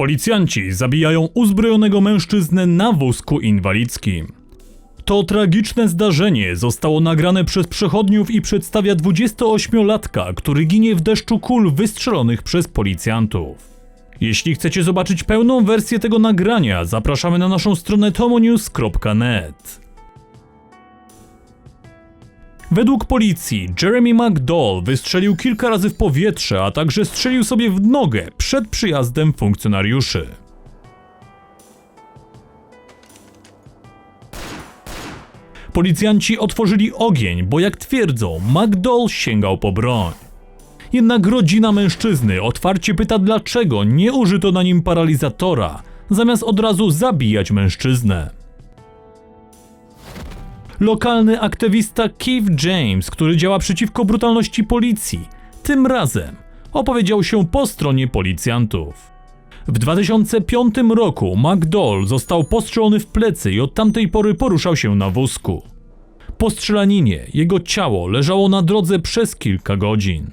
Policjanci zabijają uzbrojonego mężczyznę na wózku inwalidzkim. To tragiczne zdarzenie zostało nagrane przez przechodniów i przedstawia 28-latka, który ginie w deszczu kul wystrzelonych przez policjantów. Jeśli chcecie zobaczyć pełną wersję tego nagrania, zapraszamy na naszą stronę tomonews.net. Według policji Jeremy McDowell wystrzelił kilka razy w powietrze, a także strzelił sobie w nogę przed przyjazdem funkcjonariuszy. Policjanci otworzyli ogień, bo jak twierdzą, McDowell sięgał po broń. Jednak rodzina mężczyzny otwarcie pyta, dlaczego nie użyto na nim paralizatora, zamiast od razu zabijać mężczyznę. Lokalny aktywista Keith James, który działa przeciwko brutalności policji, tym razem opowiedział się po stronie policjantów. W 2005 roku McDowell został postrzelony w plecy i od tamtej pory poruszał się na wózku. Po strzelaninie jego ciało leżało na drodze przez kilka godzin.